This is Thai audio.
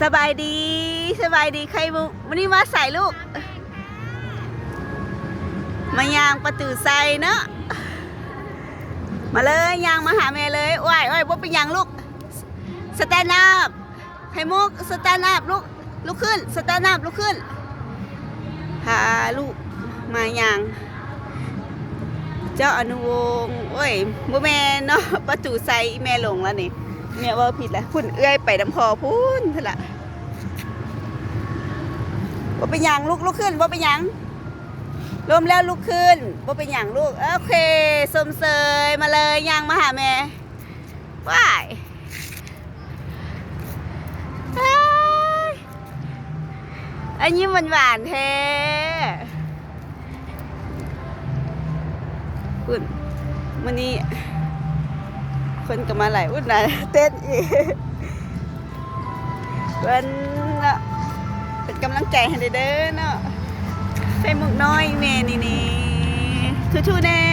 สบายดีสบายดีใครบุกวันนี้มาใส่ลูก มายางประตูใส่เนาะมาเลยยางมาหาแม่เลยโอ้ยโอ้ยว่าเป็นยางลูกสแตนด์อัพไข่มุกสแตนด์อัพลูกลุกขึ้นสแตนด์อัพลุกขึ้นพาลูกมายาง เจ้าอนุวงศ์โอ้ยบ่แม่เนาะประตูใส่แม่ลงแล้วนี่ แม่ว่าผิดแล้วพุ่นเอื้อยไปน้ำพอพุ่นเถอะละว่าเป็นยังลูกลุกขึ้นว่าเป็นยังรวมแล้วลุกขึ้นว่าเป็นยังลูก โอเคสมเสยมาเลยยังมาหาแม่ว้ายอ้ยอันนี้มันหวานแท้พุ่นวันนี้ คนก็มาหลายอุ่นนะเต้นอีกเพิ่นเนาะเป็นกำลังใจให้เด้อเนาะใส่หมุกน้อยแม่นี่นี่ทูๆแน่